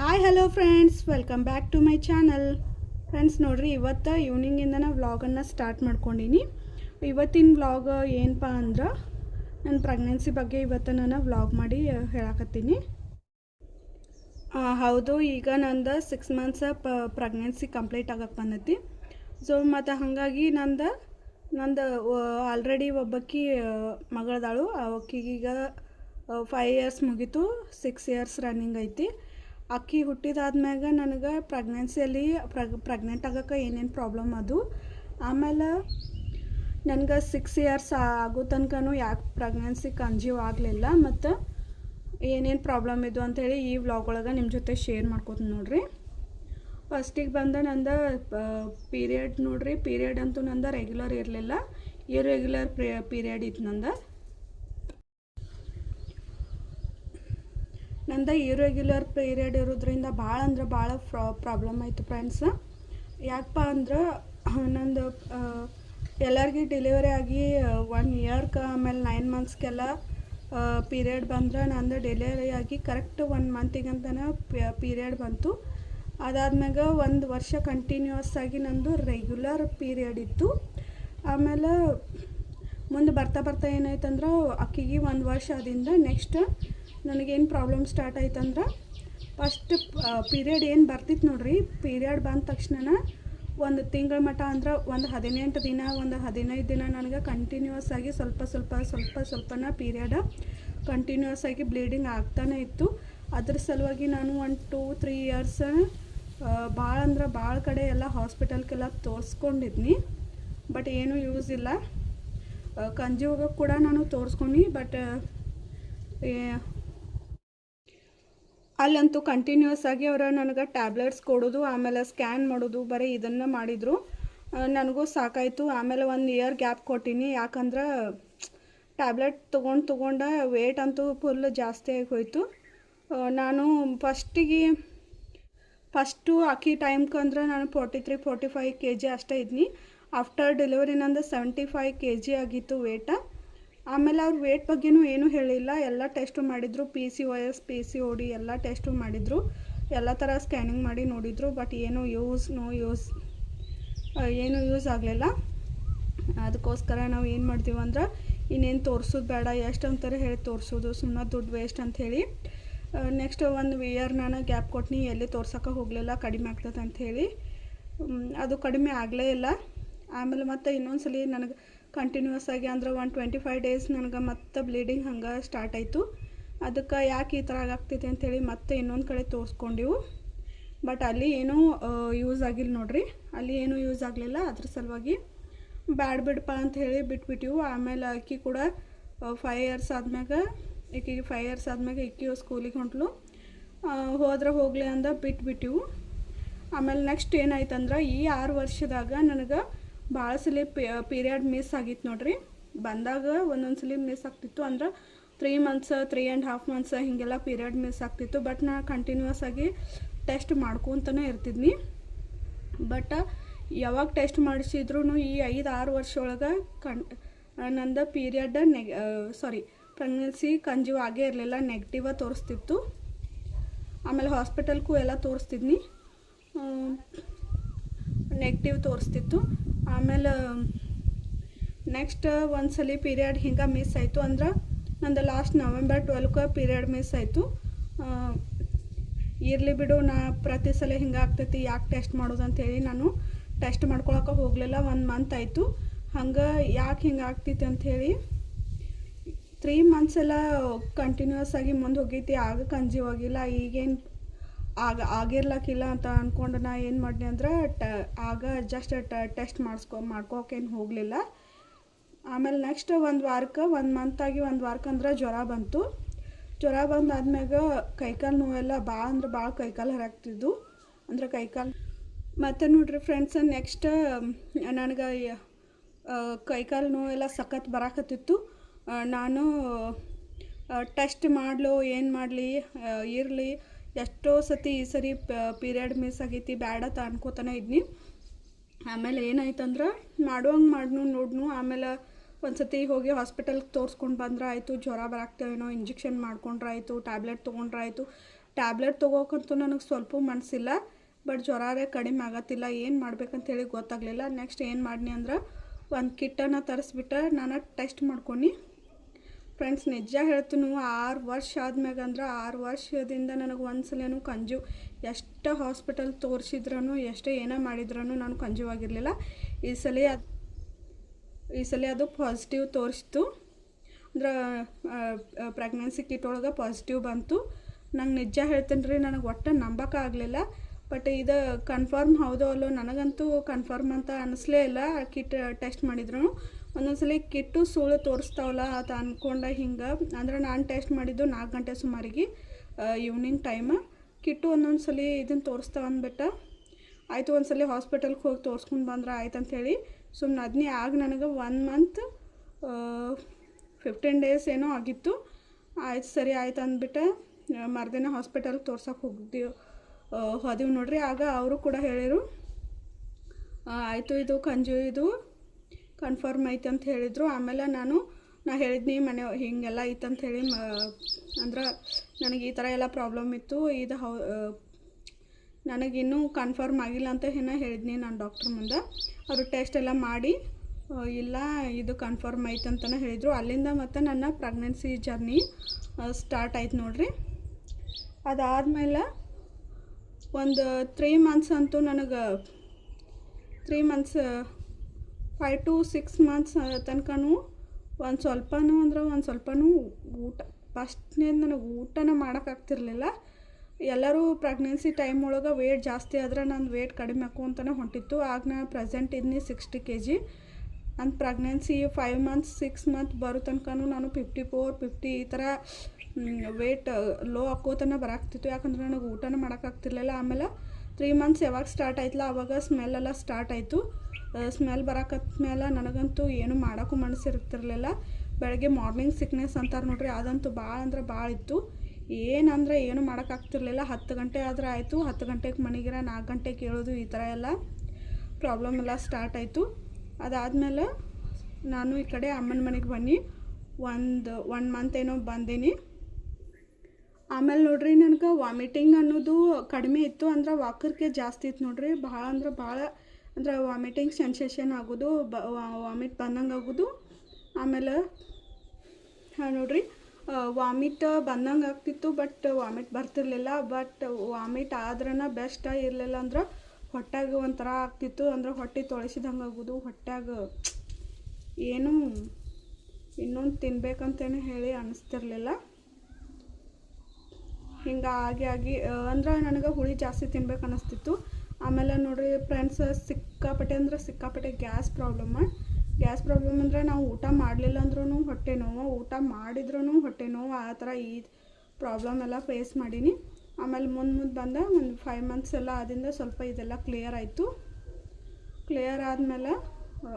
Hi hello friends welcome back to my channel friends ನೋಡಿರಿ, ಇವತ್ತು ಈವ್ನಿಂಗಿಂದ ನಾನು ವ್ಲಾಗನ್ನು ಸ್ಟಾರ್ಟ್ ಮಾಡ್ಕೊಂಡೀನಿ. ಇವತ್ತಿನ ವ್ಲಾಗ್ ಏನಪ್ಪ ಅಂದ್ರೆ ನನ್ನ ಪ್ರೆಗ್ನೆನ್ಸಿ ಬಗ್ಗೆ ಇವತ್ತು ನಾನು ವ್ಲಾಗ್ ಮಾಡಿ ಹೇಳಕತ್ತೀನಿ. ಹೌದು, ಈಗ ನಂದು ಸಿಕ್ಸ್ ಮಂತ್ಸ್ ಪ ಪ್ರೆಗ್ನೆನ್ಸಿ ಕಂಪ್ಲೀಟ್ ಆಗಕ್ಕೆ ಬಂದೈತಿ. ಸೊ ಮತ್ತು ಹಾಗಾಗಿ ನಂದು ನಂದು ಆಲ್ರೆಡಿ ಒಬ್ಬಕ್ಕಿ, ಮಗಳದಾಳು. ಅವಕ್ಕಿಗೀಗ ಫೈವ್ ಇಯರ್ಸ್ ಮುಗೀತು ಸಿಕ್ಸ್ ಇಯರ್ಸ್ ರನ್ನಿಂಗ್ ಐತಿ. ಅಕ್ಕಿ ಹುಟ್ಟಿದಾದ್ಮ್ಯಾಗ ನನಗೆ ಪ್ರೆಗ್ನೆನ್ಸಿಯಲ್ಲಿ ಪ್ರಗ್ ಪ್ರೆಗ್ನೆಂಟ್ ಆಗೋಕೆ ಏನೇನು ಪ್ರಾಬ್ಲಮ್ ಅದು. ಆಮೇಲೆ ನನಗೆ ಸಿಕ್ಸ್ ಇಯರ್ಸ್ ಆಗೋ ತನಕನೂ ಯಾಕೆ ಪ್ರೆಗ್ನೆನ್ಸಿ ಕನ್ಸ್ಯೂವ್ ಆಗಲಿಲ್ಲ, ಮತ್ತು ಏನೇನು ಪ್ರಾಬ್ಲಮ್ ಇದು ಅಂಥೇಳಿ ಈ ವ್ಲಾಗ್ ಒಳಗೆ ನಿಮ್ಮ ಜೊತೆ ಶೇರ್ ಮಾಡ್ಕೋತೀನಿ ನೋಡಿರಿ. ಫಸ್ಟಿಗೆ ಬಂದ ನಂದು ಪೀರಿಯಡ್ ನೋಡ್ರಿ ಪೀರಿಯಡ್ ಅಂತೂ ನಂದು ರೆಗ್ಯುಲರ್ ಇರಲಿಲ್ಲ. ಇರೆಗ್ಯುಲರ್ ಪೀರಿಯಡ್ ಇತ್ತು ನಂದು. ನಂದು ಇರೆಗ್ಯುಲರ್ ಪೀರಿಯಡ್ ಇರೋದ್ರಿಂದ ಭಾಳ ಅಂದ್ರೆ ಭಾಳ ಪ್ರಾಬ್ಲಮ್ ಆಯಿತು ಫ್ರೆಂಡ್ಸ್ ಯಾಕಪ್ಪ ಅಂದ್ರೆ, ನಂದು ಎಲ್ಲರಿಗೆ ಡೆಲಿವರಿ ಆಗಿ ಒನ್ ಇಯರ್ಗೆ ಆಮೇಲೆ ನೈನ್ ಮಂತ್ಸ್ಗೆಲ್ಲ ಪೀರಿಯಡ್ ಬಂದ್ರೆ ನಂದು ಡೆಲಿವರಿ ಆಗಿ ಕರೆಕ್ಟ್ ಒನ್ ಮಂತಿಗಂತನ ಪೀರಿಯಡ್ ಬಂತು. ಅದಾದ್ಮ್ಯಾಗ ಒಂದು ವರ್ಷ ಕಂಟಿನ್ಯೂಸ್ ಆಗಿ ನಂದು ರೆಗ್ಯುಲರ್ ಪೀರಿಯಡ್ ಇತ್ತು. ಆಮೇಲೆ ಮುಂದೆ ಬರ್ತಾ ಬರ್ತಾ ಏನಾಯ್ತಂದ್ರೆ, ಅಕ್ಕಿಗೆ ಒಂದು ವರ್ಷ ಆದಿಂದ ನೆಕ್ಸ್ಟ್ ನನಗೇನು ಪ್ರಾಬ್ಲಮ್ ಸ್ಟಾರ್ಟ್ ಆಯ್ತಂದ್ರೆ ಫಸ್ಟ್ ಪೀರಿಯಡ್ ಏನು ಬರ್ತಿತ್ತು ನೋಡ್ರಿ ಪೀರಿಯಡ್ ಬಂದ ತಕ್ಷಣ ಒಂದು ತಿಂಗಳ ಮಟ್ಟ ಅಂದ್ರೆ ಒಂದು ಹದಿನೆಂಟು ದಿನ, ಒಂದು ಹದಿನೈದು ದಿನ ನನಗೆ ಕಂಟಿನ್ಯೂಸ್ ಆಗಿ ಸ್ವಲ್ಪ ಸ್ವಲ್ಪ ಸ್ವಲ್ಪ ಸ್ವಲ್ಪನ ಪೀರಿಯಡ್ ಕಂಟಿನ್ಯೂಸ್ ಆಗಿ ಬ್ಲೀಡಿಂಗ್ ಆಗ್ತಾನೆ ಇತ್ತು. ಅದ್ರ ಸಲುವಾಗಿ ನಾನು ಒಂದು ಟೂ ತ್ರೀ ಇಯರ್ಸ್ ಭಾಳ ಅಂದ್ರೆ ಭಾಳ ಕಡೆ ಎಲ್ಲ ಹಾಸ್ಪಿಟಲ್ಗೆಲ್ಲ ತೋರಿಸ್ಕೊಂಡಿದ್ನಿ ಬಟ್ ಏನೂ ಯೂಸ್ ಇಲ್ಲ. ಕಂಜೀವಾಗ ಕೂಡ ನಾನು ತೋರಿಸ್ಕೊಂಡು ಬಟ್ ಅಲ್ಲಂತೂ ಕಂಟಿನ್ಯೂಸ್ ಆಗಿ ಅವರು ನನಗೆ ಟ್ಯಾಬ್ಲೆಟ್ಸ್ ಕೊಡೋದು, ಆಮೇಲೆ ಸ್ಕ್ಯಾನ್ ಮಾಡೋದು, ಬರೀ ಇದನ್ನು ಮಾಡಿದರು. ನನಗೂ ಸಾಕಾಯಿತು. ಆಮೇಲೆ ಒಂದು ಇಯರ್ ಗ್ಯಾಪ್ ಕೊಟ್ಟೀನಿ. ಯಾಕಂದ್ರೆ ಟ್ಯಾಬ್ಲೆಟ್ ತೊಗೊಂಡು ತೊಗೊಂಡು ವೇಟ್ ಅಂತೂ ಫುಲ್ ಜಾಸ್ತಿ ಆಗಿ ಹೋಯಿತು. ನಾನು ಫಸ್ಟಿಗೆ ಫಸ್ಟು ಅಕ್ಕಿ ಟೈಮ್ಕಂದ್ರೆ ನಾನು forty three forty five K G ಅಷ್ಟೇ ಇದ್ನಿ. ಆಫ್ಟರ್ ಡೆಲಿವರಿ ನಂದು ಸೆವೆಂಟಿ ಫೈವ್ ಕೆ ಜಿ ಆಗಿತ್ತು ವೇಟ ಆಮೇಲೆ ಅವ್ರು ವೇಟ್ ಬಗ್ಗೆನೂ ಏನೂ ಹೇಳಿಲ್ಲ. ಎಲ್ಲ ಟೆಸ್ಟು ಮಾಡಿದರು. P C O S P C O D ಎಲ್ಲ ಟೆಸ್ಟು ಮಾಡಿದರು. ಎಲ್ಲ ಥರ ಸ್ಕ್ಯಾನಿಂಗ್ ಮಾಡಿ ನೋಡಿದರು. ಬಟ್ ಏನೂ ಯೂಸ್ ನೋ ಯೂಸ್ ಏನೂ ಯೂಸ್ ಆಗಲಿಲ್ಲ. ಅದಕ್ಕೋಸ್ಕರ ನಾವು ಏನು ಮಾಡ್ತೀವಿ ಅಂದ್ರೆ, ಇನ್ನೇನು ತೋರಿಸೋದು ಬೇಡ. ಎಷ್ಟು ಅಂತಾರೆ ಹೇಳಿ ತೋರಿಸೋದು. ಸುಮ್ಮನೆ ದುಡ್ಡು ವೇಸ್ಟ್ ಅಂತ ಹೇಳಿ. ನೆಕ್ಸ್ಟ್ ಒಂದು ಇಯರ್ ನಾನು ಗ್ಯಾಪ್ ಕೊಟ್ನಿ. ಎಲ್ಲಿ ತೋರ್ಸೋಕೆ ಹೋಗಲಿಲ್ಲ. ಕಡಿಮೆ ಆಗ್ತದೆ ಅಂಥೇಳಿ ಅದು ಕಡಿಮೆ ಆಗಲೇ ಇಲ್ಲ. ಆಮೇಲೆ ಮತ್ತೆ ಇನ್ನೊಂದು ಸಲ ನನಗೆ ಕಂಟಿನ್ಯೂಸ್ ಆಗಿ ಅಂದ್ರೆ ಒನ್ ಟ್ವೆಂಟಿ ಫೈವ್ ಡೇಸ್ ನನಗೆ ಮತ್ತೆ ಬ್ಲೀಡಿಂಗ್ ಹಂಗೆ ಸ್ಟಾರ್ಟ್ ಆಯಿತು. ಅದಕ್ಕೆ ಯಾಕೆ ಈ ಥರ ಅಂತ ಅಂಥೇಳಿ ಮತ್ತೆ ಇನ್ನೊಂದು ಕಡೆ ತೋರಿಸ್ಕೊಂಡೆವು. ಬಟ್ ಅಲ್ಲಿ ಏನೂ ಯೂಸ್ ಆಗಿಲ್ಲ ನೋಡ್ರಿ. ಅಲ್ಲಿ ಏನೂ ಯೂಸ್ ಆಗಲಿಲ್ಲ. ಅದ್ರ ಸಲುವಾಗಿ ಬ್ಯಾಡ್ ಬಿಡಪ್ಪ ಅಂತ ಹೇಳಿ ಬಿಟ್ಬಿಟ್ಟಿವು. ಆಮೇಲೆ ಅಕ್ಕಿ ಕೂಡ ಫೈವ್ ಇಯರ್ಸ್ ಆದ್ಮ್ಯಾಗ, ಈಕಿಗೆ ಫೈವ್ ಇಯರ್ಸ್ ಆದ್ಮ್ಯಾಗ ಇಕ್ಕಿಯು ಸ್ಕೂಲಿಗೆ ಹೊಂಟ್ಲು. ಹೋದ್ರೆ ಹೋಗಲಿ ಅಂದ ಬಿಟ್ಬಿಟ್ಟಿವು. ಆಮೇಲೆ ನೆಕ್ಸ್ಟ್ ಏನಾಯ್ತಂದ್ರೆ ಈ ಆರು ವರ್ಷದಾಗ ನನಗೆ ಭಾಳ ಸಲ ಪೀರಿಯಡ್ ಮಿಸ್ ಆಗಿತ್ತು ನೋಡ್ರಿ. ಬಂದಾಗ ಒಂದೊಂದು ಸಲ ಮಿಸ್ ಆಗ್ತಿತ್ತು. ಅಂದ್ರೆ three months three and half months ಹೀಗೆಲ್ಲ ಪೀರಿಯಡ್ ಮಿಸ್ ಆಗ್ತಿತ್ತು. ಬಟ್ ನಾ ಕಂಟಿನ್ಯೂಸ್ ಆಗಿ ಟೆಸ್ಟ್ ಮಾಡ್ಕೊತನೇ ಇರ್ತಿದ್ನಿ. ಬಟ್ ಯಾವಾಗ ಟೆಸ್ಟ್ ಮಾಡಿಸಿದ್ರು ಈ ಐದು, ಆರು ವರ್ಷ ಒಳಗೆ ಕಣ್ ನಂದು ಪೀರಿಯಡ್ ನೆಗ್ ಸಾರಿ ಪ್ರೆಗ್ನೆನ್ಸಿ ಕಂಜೀವ್ ಆಗೇ ಇರಲಿಲ್ಲ. ನೆಗೆಟಿವ ತೋರಿಸ್ತಿತ್ತು. ಆಮೇಲೆ ಹಾಸ್ಪಿಟಲ್ಗೂ ಎಲ್ಲ ತೋರಿಸ್ತಿದ್ನಿ. ನೆಗೆಟಿವ್ ತೋರಿಸ್ತಿತ್ತು. ಆಮೇಲೆ ನೆಕ್ಸ್ಟ್ ಒಂದು ಸಲ ಪೀರಿಯಡ್ ಹಿಂಗೆ ಮಿಸ್ ಆಯಿತು ಅಂದ್ರೆ, ನಂದು ಲಾಸ್ಟ್ ನವೆಂಬರ್ ಟ್ವೆಲ್ಕ ಪೀರಿಯಡ್ ಮಿಸ್ ಆಯಿತು. ಇರಲಿ ಬಿಡು, ನಾ ಪ್ರತಿ ಸಲ ಹಿಂಗೆ ಆಗ್ತೈತಿ, ಯಾಕೆ ಟೆಸ್ಟ್ ಮಾಡೋದು ಅಂತೇಳಿ ನಾನು ಟೆಸ್ಟ್ ಮಾಡ್ಕೊಳಕ್ಕೆ ಹೋಗಲಿಲ್ಲ, ಒಂದು ಮಂತ್ ಆಯಿತು. ಹಂಗೆ ಯಾಕೆ ಹಿಂಗೆ ಆಗ್ತೈತಿ ಅಂಥೇಳಿ ತ್ರೀ ಮಂತ್ಸ್ ಎಲ್ಲ ಕಂಟಿನ್ಯೂಸ್ ಆಗಿ ಮುಂದೆ ಹೋಗೈತಿ, ಆಗ ಕಂಜಿ ಆಗಿಲ್ಲ, ಈಗೇನು ಆಗ ಆಗಿರ್ಲಕ್ಕಿಲ್ಲ ಅಂತ ಅಂದ್ಕೊಂಡು ನಾ ಏನು ಮಾಡಿದೆ ಅಂದ್ರೆ ಟ, ಆಗ ಜಸ್ಟ್ ಟೆಸ್ಟ್ ಮಾಡಿಸ್ಕೊ ಮಾಡ್ಕೋಕೇನು ಹೋಗಲಿಲ್ಲ. ಆಮೇಲೆ ನೆಕ್ಸ್ಟ್ ಒಂದು ವಾರಕ್ಕೆ, ಒಂದು ಮಂತಾಗಿ ಒಂದು ವಾರಕ್ಕೆ ಅಂದ್ರೆ ಜ್ವರ ಬಂತು. ಜ್ವರ ಬಂದಾದ್ಮ್ಯಾಗ ಕೈಕಾಲು ನೋವೆಲ್ಲ ಭಾಳ ಅಂದ್ರೆ ಭಾಳ ಕೈಕಾಲು ಹರಾಗ್ತಿದ್ದು ಅಂದ್ರೆ ಕೈಕಾಲು ಮತ್ತು ನೋಡ್ರಿ ಫ್ರೆಂಡ್ಸ್ ನೆಕ್ಸ್ಟ್ ನನಗೆ ಕೈಕಾಲು ನೋವೆಲ್ಲ ಸಖತ್ ಬರಾಕತ್ತಿತ್ತು. ನಾನು ಟೆಸ್ಟ್ ಮಾಡಲು, ಏನು ಮಾಡಲಿ ಇರಲಿ ಎಷ್ಟೋ ಸತಿ ಈ ಸರಿ ಪೀರಿಯಡ್ ಮಿಸ್ ಆಗೈತಿ, ಬ್ಯಾಡ ಅಂತ ಅನ್ಕೋತಾನೆ ಇದ್ನಿ. ಆಮೇಲೆ ಏನಾಯ್ತಂದ್ರೆ ಮಾಡುವಂಗೆ ಮಾಡ್ನು, ನೋಡ್ನು. ಆಮೇಲೆ ಒಂದು ಸತಿ ಹೋಗಿ ಹಾಸ್ಪಿಟಲ್ಗೆ ತೋರಿಸ್ಕೊಂಡು ಬಂದ್ರೆ ಆಯಿತು ಜ್ವರ ಬರಾಕ್ತೇವೇನೋ ಇಂಜೆಕ್ಷನ್ ಮಾಡ್ಕೊಂಡ್ರೆ ಆಯಿತು ಟ್ಯಾಬ್ಲೆಟ್ ತೊಗೊಂಡ್ರೆ ಆಯಿತು ಟ್ಯಾಬ್ಲೆಟ್ ತೊಗೋಕಂತೂ ನನಗೆ ಸ್ವಲ್ಪ ಮನಸ್ಸಿಲ್ಲ ಬಟ್ ಜ್ವರರೇ ಕಡಿಮೆ ಆಗತ್ತಿಲ್ಲ. ಏನು ಮಾಡ್ಬೇಕಂತೇಳಿ ಗೊತ್ತಾಗಲಿಲ್ಲ. ನೆಕ್ಸ್ಟ್ ಏನು ಮಾಡಿನಿ ಅಂದ್ರೆ ಒಂದು ಕಿಟ್ಟನ್ನು ತರಿಸ್ಬಿಟ್ಟು, ನಾನು ಟೆಸ್ಟ್ ಮಾಡ್ಕೊಂಡು ಫ್ರೆಂಡ್ಸ್ ನಿಜ ಹೇಳ್ತೀನಿ ಆರು ವರ್ಷ ಆದ್ಮ್ಯಾಗ ಅಂದ್ರೆ ಆರು ವರ್ಷದಿಂದ ನನಗೆ ಒಂದ್ಸಲೇನು ಕಂಜು. ಎಷ್ಟು ಹಾಸ್ಪಿಟಲ್ ತೋರಿಸಿದ್ರೂ ಎಷ್ಟೇ ಏನೋ ಮಾಡಿದ್ರೂ ನಾನು ಕಂಜು ಆಗಿರಲಿಲ್ಲ. ಈ ಸಲ ಅದು, ಈ ಸಲ ಅದು ಪಾಸಿಟಿವ್ ತೋರಿಸ್ತು. ಅಂದ್ರೆ ಪ್ರೆಗ್ನೆನ್ಸಿ ಕಿಟ್ ಒಳಗೆ ಪಾಸಿಟಿವ್ ಬಂತು. ನಂಗೆ ನಿಜ ಹೇಳ್ತೀನಿ ರೀ, ನನಗೆ ಒಟ್ಟು ನಂಬಕ್ಕಾಗಲಿಲ್ಲ ಬಟ್ ಇದು ಕನ್ಫರ್ಮ್ ಹೌದೋ ಅಲ್ಲೋ ನನಗಂತೂ ಕನ್ಫರ್ಮ್ ಅಂತ ಅನಿಸ್ಲೇ ಇಲ್ಲ. ಕಿಟ್ ಟೆಸ್ಟ್ ಮಾಡಿದ್ರು ಒಂದೊಂದ್ಸಲಿ ಕಿಟ್ಟು ಸುಳ್ಳು ತೋರಿಸ್ತಾವಲ್ಲ ಅಂತ ಅಂದ್ಕೊಂಡ ಹಿಂಗೆ. ಅಂದ್ರೆ ನಾನು ಟೆಸ್ಟ್ ಮಾಡಿದ್ದು ನಾಲ್ಕು ಗಂಟೆ ಸುಮಾರಿಗೆ ಈವ್ನಿಂಗ್ ಟೈಮ ಕಿಟ್ಟು ಒಂದೊಂದು ಸಲ ಇದನ್ನು ತೋರಿಸ್ತಾವ ಅಂದ್ಬಿಟ್ಟು. ಆಯಿತು, ಒಂದ್ಸಲಿ ಹಾಸ್ಪಿಟಲ್ಗೆ ಹೋಗಿ ತೋರಿಸ್ಕೊಂಡು ಬಂದ್ರೆ ಆಯ್ತು ಅಂಥೇಳಿ ಸುಮ್ಮನೆ ಅದನ್ನೇ ಆಗ ನನಗೆ ಒನ್ ಮಂತ್ ಫಿಫ್ಟೀನ್ ಡೇಸ್ ಏನೋ ಆಗಿತ್ತು. ಆಯ್ತು, ಸರಿ ಆಯ್ತು ಅಂದ್ಬಿಟ್ಟು ಮರ್ದಿನ ಹಾಸ್ಪಿಟಲ್ಗೆ ತೋರ್ಸೋಕೆ ಹೋಗಿದ್ದೀವಿ ಹೋದೀವಿ ನೋಡ್ರಿ. ಆಗ ಅವರು ಕೂಡ ಹೇಳಿದರು ಆಯಿತು ಇದು, ಕಂಜು ಇದು ಕನ್ಫರ್ಮ್ ಐತೆ ಅಂತ ಹೇಳಿದರು. ಆಮೇಲೆ ನಾನು, ನಾ ಹೇಳಿದ್ನಿ, ಮನೆ ಹಿಂಗೆಲ್ಲ ಐತೆ ಅಂತ ಹೇಳಿ ಮ, ಅಂದ್ರೆ ನನಗೆ ಈ ಥರ ಎಲ್ಲ ಪ್ರಾಬ್ಲಮ್ ಇತ್ತು. ಇದು ಹೌ ನನಗಿನ್ನೂ ಕನ್ಫರ್ಮ್ ಆಗಿಲ್ಲ ಅಂತ ಏನೋ ಹೇಳಿದ್ನಿ ನಾನು ಡಾಕ್ಟ್ರ್ ಮುಂದೆ. ಅವರು ಟೆಸ್ಟ್ ಎಲ್ಲ ಮಾಡಿ ಇಲ್ಲ, ಇದು ಕನ್ಫರ್ಮ್ ಐತೆ ಅಂತಲೇ ಹೇಳಿದರು. ಅಲ್ಲಿಂದ ಮತ್ತು ನನ್ನ ಪ್ರೆಗ್ನೆನ್ಸಿ ಜರ್ನಿ ಸ್ಟಾರ್ಟ್ ಆಯ್ತು ನೋಡ್ರಿ. ಅದಾದಮೇಲೆ ಒಂದು ತ್ರೀ ಮಂತ್ಸ್ ಅಂತೂ ನನಗೆ three months five to six months ತನಕನೂ ಒಂದು ಸ್ವಲ್ಪನೂ ಅಂದ್ರೆ ಒಂದು ಸ್ವಲ್ಪನೂ ಊಟ. ಫಸ್ಟ್ನೇ ನನಗೆ ಊಟನ ಮಾಡೋಕ್ಕಾಗ್ತಿರ್ಲಿಲ್ಲ ಎಲ್ಲರೂ ಪ್ರೆಗ್ನೆನ್ಸಿ ಟೈಮ್ ಒಳಗೆ ವೇಟ್ ಜಾಸ್ತಿ ಆದ್ರೆ ನಾನು ವೇಟ್ ಕಡಿಮೆ ಅಂತಲೇ ಹೊಂಟಿತ್ತು. ಆಗ ನಾನು ಪ್ರೆಸೆಂಟ್ ಇದ್ನಿ ಸಿಕ್ಸ್ಟಿ ಕೆ ಜಿ ನನ್ನ pregnancy five months six month ಬರೋ ತನಕನೂ ನಾನು ಫಿಫ್ಟಿ ಫೋರ್ ಫಿಫ್ಟಿ ಈ ಥರ ವೇಟ್ ಲೋ ಹಾಕೋತನ ಬರಾಕ್ತಿತ್ತು ಯಾಕಂದ್ರೆ ನನಗೆ ಊಟನ ಮಾಡೋಕ್ಕಾಗ್ತಿರ್ಲಿಲ್ಲ ಆಮೇಲೆ ತ್ರೀ ಮಂತ್ಸ್ ಯಾವಾಗ ಸ್ಟಾರ್ಟ್ ಆಯ್ತಲ್ಲ ಆವಾಗ ಸ್ಮೆಲ್ ಎಲ್ಲ ಸ್ಟಾರ್ಟ್ ಆಯಿತು. ಸ್ಮೆಲ್ ಬರಾಕತ್ಮೇಲೆ ನನಗಂತೂ ಏನು ಮಾಡೋಕ್ಕೂ ಮನಸ್ಸಿರ್ತಿರ್ಲಿಲ್ಲ. ಬೆಳಗ್ಗೆ ಮಾರ್ನಿಂಗ್ ಸಿಕ್ನೆಸ್ ಅಂತಾರೆ ನೋಡ್ರಿ, ಅದಂತೂ ಭಾಳ ಅಂದ್ರೆ ಭಾಳ ಇತ್ತು. ಏನಂದ್ರೆ ಏನು ಮಾಡೋಕ್ಕಾಗ್ತಿರ್ಲಿಲ್ಲ. ಹತ್ತು ಗಂಟೆ ಆದ್ರೆ ಆಯಿತು. ಹತ್ತು ಗಂಟೆಗೆ ಮನೆಗಿರ ನಾಲ್ಕು ಗಂಟೆಗೆ ಕೇಳೋದು ಈ ಥರ ಎಲ್ಲ ಪ್ರಾಬ್ಲಮ್ ಎಲ್ಲ ಸ್ಟಾರ್ಟ್ ಆಯಿತು. ಅದಾದಮೇಲೆ ನಾನು ಈ ಕಡೆ ಅಮ್ಮನ ಮನೆಗೆ ಬನ್ನಿ. ಒಂದು ಒನ್ ಮಂತ್ ಏನೋ ಬಂದೀನಿ. ಆಮೇಲೆ ನೋಡ್ರಿ ನನಗೆ ವಾಮಿಟಿಂಗ್ ಅನ್ನೋದು ಕಡಿಮೆ ಇತ್ತು ಅಂದ್ರೆ ವಾಕರ್ಕೆ ಜಾಸ್ತಿ ಇತ್ತು ನೋಡ್ರಿ. ಭಾಳ ಅಂದ್ರೆ ಭಾಳ ಅಂದ್ರೆ ವಾಮಿಟಿಂಗ್ ಸೆನ್ಸೇಷನ್ ಆಗೋದು, ಬ ವಾಮಿಟ್ ಬಂದಂಗೆ ಆಗೋದು. ಆಮೇಲೆ, ಹಾಂ ನೋಡ್ರಿ ವಾಮಿಟ್ ಬಂದಂಗೆ ಆಗ್ತಿತ್ತು ಬಟ್ ವಾಮಿಟ್ ಬರ್ತಿರ್ಲಿಲ್ಲ. ಬಟ್ ವಾಮಿಟ್ ಆದ್ರನ ಬೆಸ್ಟ್ ಇರಲಿಲ್ಲ ಅಂದ್ರೆ ಹೊಟ್ಟೆಗೆ ಒಂಥರ ಆಗ್ತಿತ್ತು ಅಂದ್ರೆ ಹೊಟ್ಟೆ ತೊಳಸಿದಂಗೆ ಆಗೋದು. ಹೊಟ್ಟೆಗ ಏನು ಇನ್ನೊಂದು ತಿನ್ಬೇಕಂತೇನು ಹೇಳಿ ಅನ್ನಿಸ್ತಿರ್ಲಿಲ್ಲ ಹಿಂಗೆ ಆಗಿ ಆಗಿ ಅಂದ್ರೆ ನನಗೆ ಹುಳಿ ಜಾಸ್ತಿ ತಿನ್ಬೇಕು ಅನ್ನಿಸ್ತಿತ್ತು ಆಮೇಲೆ ನೋಡಿರಿ ಫ್ರೆಂಡ್ಸ್ ಸಿಕ್ಕಾಪಟ್ಟೆ ಅಂದ್ರೆ ಸಿಕ್ಕಾಪಟ್ಟೆ ಗ್ಯಾಸ್ ಪ್ರಾಬ್ಲಮ್ ಗ್ಯಾಸ್ ಪ್ರಾಬ್ಲಮ್ ಅಂದರೆ ನಾವು ಊಟ ಮಾಡಲಿಲ್ಲ ಅಂದ್ರೂ ಹೊಟ್ಟೆ ನೋವು, ಊಟ ಮಾಡಿದ್ರೂ ಹೊಟ್ಟೆ ನೋವು, ಆ ಥರ ಈ ಪ್ರಾಬ್ಲಮ್ ಎಲ್ಲ ಫೇಸ್ ಮಾಡೀನಿ. ಆಮೇಲೆ ಮುಂದೆ ಮುಂದೆ ಬಂದ, ಒಂದು ಫೈವ್ ಮಂತ್ಸ್ ಎಲ್ಲ ಆದಿಂದ ಸ್ವಲ್ಪ ಇದೆಲ್ಲ ಕ್ಲಿಯರ್ ಆಯಿತು. ಕ್ಲಿಯರ್ ಆದಮೇಲೆ,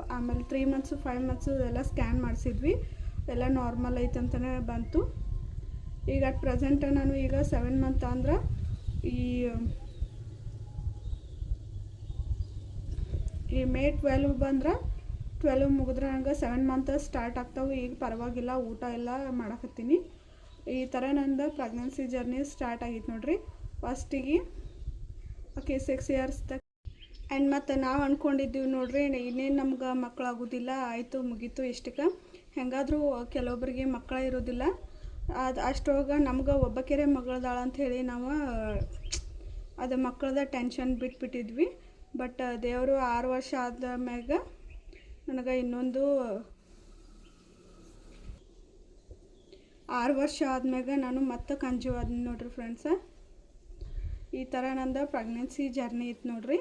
ಆಮೇಲೆ ತ್ರೀ ಮಂತ್ಸು ಫೈವ್ ಮಂತ್ಸು ಎಲ್ಲ ಸ್ಕ್ಯಾನ್ ಮಾಡಿಸಿದ್ವಿ. ಎಲ್ಲ ನಾರ್ಮಲ್ ಐತೆ ಅಂತಲೇ ಬಂತು. ಈಗ ಅಟ್ ಪ್ರೆಸೆಂಟ್ ನಾನು ಈಗ ಸೆವೆನ್ ಮಂತ್ ಅಂದ್ರೆ ಈ ಈ ಮೇ ಟ್ವೆಲ್ವ್ ಬಂದ್ರೆ ಟ್ವೆಲ್ವ್ ಮುಗಿದ್ರೆ ನನಗೆ ಸೆವೆನ್ ಮಂತ್ ಸ್ಟಾರ್ಟ್ ಆಗ್ತಾವೆ. ಈಗ ಪರವಾಗಿಲ್ಲ, ಊಟ ಎಲ್ಲ ಮಾಡಕತ್ತೀನಿ. ಈ ಥರ ನಂದು ಪ್ರೆಗ್ನೆನ್ಸಿ ಜರ್ನಿ ಸ್ಟಾರ್ಟ್ ಆಗಿತ್ತು ನೋಡ್ರಿ. ಫಸ್ಟಿಗೆ ಓಕೆ ಸಿಕ್ಸ್ ಇಯರ್ಸ್ ತಕ್ ಆ್ಯಂಡ್ ಮತ್ತು ನಾವು ಅಂದ್ಕೊಂಡಿದ್ದೀವಿ ನೋಡ್ರಿ, ಇನ್ನೇನು ನಮ್ಗೆ ಮಕ್ಕಳಾಗೋದಿಲ್ಲ ಆಯಿತು ಮುಗೀತು ಇಷ್ಟಕ್ಕೆ. ಹೆಂಗಾದರೂ ಕೆಲವೊಬ್ಬರಿಗೆ ಮಕ್ಕಳ ಇರೋದಿಲ್ಲ. ಅದು ಅಷ್ಟೊಳಗೆ ನಮ್ಗೆ ಒಬ್ಬಕೆರೆ ಮಗಳದಾಳ ಅಂಥೇಳಿ ನಾವು, ಅದು ಮಕ್ಕಳದ ಟೆನ್ಷನ್ ಬಿಟ್ಬಿಟ್ಟಿದ್ವಿ. ಬಟ್ ದೇವರು ಆರು ವರ್ಷ ಆದ ಮ್ಯಾಗ ನನಗೆ ಇನ್ನೊಂದು ಆರು ವರ್ಷ ಆದ್ಮ್ಯಾಗ ನಾನು ಮತ್ತೆ ಕಂಜು ಆದ್ನಿ ನೋಡ್ರಿ ಫ್ರೆಂಡ್ಸ ಈ ಥರ ನಂದು ಪ್ರೆಗ್ನೆನ್ಸಿ ಜರ್ನಿ ಇತ್ತು ನೋಡ್ರಿ.